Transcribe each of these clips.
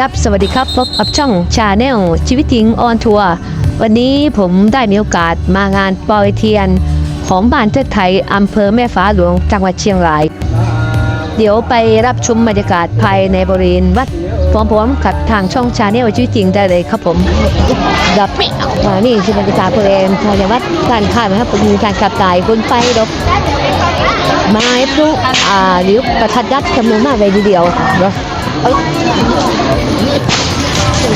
ครับ สวัสดีครับ พบกับช่องชาแนลชีวิตจริงออนทัวร์ วันนี้ผมได้มีโอกาสมางานปอยเทียน ของบ้านเทิดไทยอำเภอแม่ฟ้าหลวงจังหวัดเชียงราย เดี๋ยวไปรับชมบรรยากาศภายในบริเวณวัดพร้อมๆกับทางช่องชาแนลชีวิตจริงได้เลยครับผมดับมานี่คือบรรยากาศบริเวณภายในวัดการข้ามนะครับมีการขับถ่ายบนไฟรบไม้พลุอ่าหรือประทัดยัดจำนวนมากเลยทีเดียวเนาะ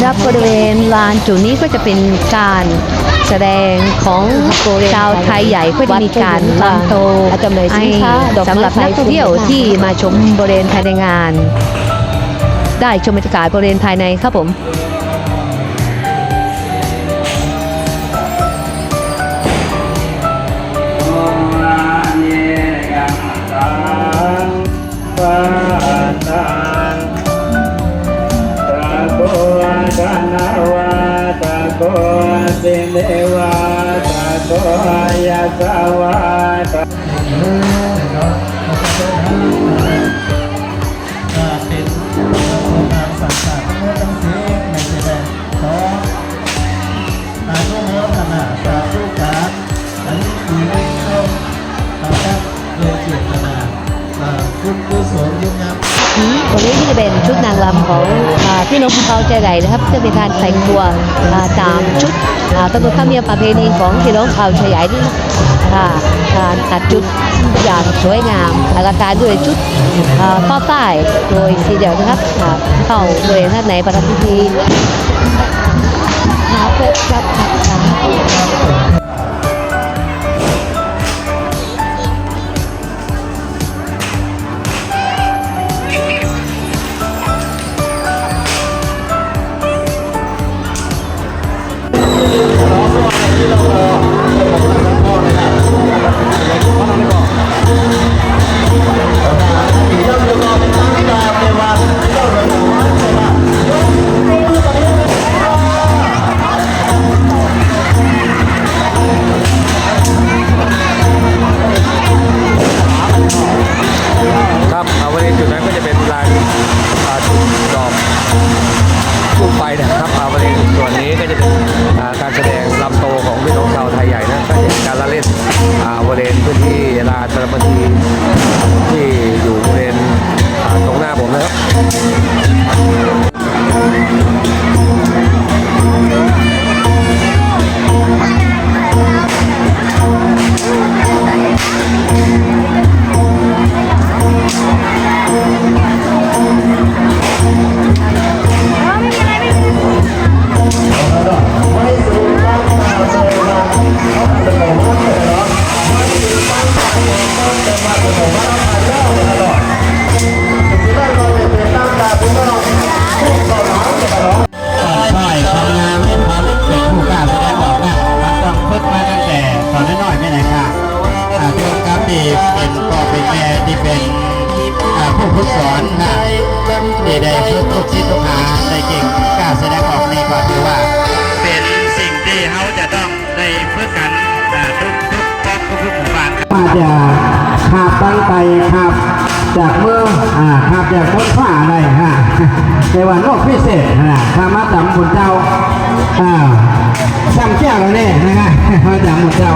รับบริเวณลานจุดนี้ก็จะเป็นการแสดงของชาวไทยใหญ่ก็จะมีการลำโตให้สำหรับนักท่องเที่ยวที่มาชมบริเวณภายในงาน ได้ชมบรรยากาศบริเวณภายในครับผม เลวาตะโกยาสวาตะเป็ เป็นชุดนางรำของอพี่น้องเขาใจใหลนะครับจะเป็นการแต่งตัวตามชุดตำรวจข้ามเนียมประเพณีของพี่น้องชาวชายใหญ่นี่ค่ะการตัดชุดอย่างสวยงามอลังการด้วยชุดผ้าใต้โดยสีเดียวนะครับเข้าโดยท่านในประธานพิธี ส่ว สอนนะที่ได้ฝึกทุกชิ้นทุกหาได้เก่งกล้าแสดงออกนี่ก็ถือว่า เป็นสิ่งที่เขาจะต้องได้ฝึกกันทุกทุกป๊อกทุกทุกหมู่บ้านมาจากขาบตั้งไตขาบจากเมื่ออ่าขาบจากบนฟ้าอะได้ฮะในวันโลกพิเศษนะข้ามาจำบุญเจ้าอ่าซ้ำแก้วแล้วเนี่ยนะฮะมาจำบุญเจ้า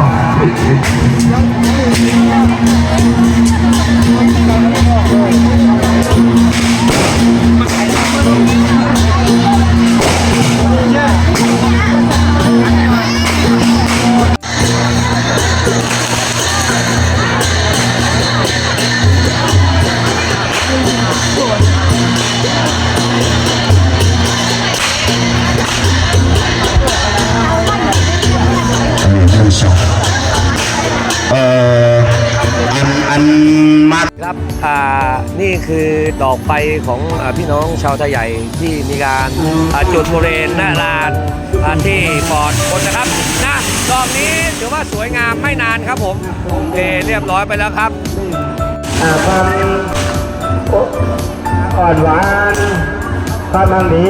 ครับอ่านี่คือดอกไฟของอาพี่น้องชาวไทยใหญ่ที่มีการอ่าจุดบริเวณหน้าลานอ่าที่ปอดคนนะครับนะดอกนี้ถือว่าสวยงามไม่นานครับผมโอเคเรียบร้อยไปแล้วครับอ่าความอ่อนหวานความมังมี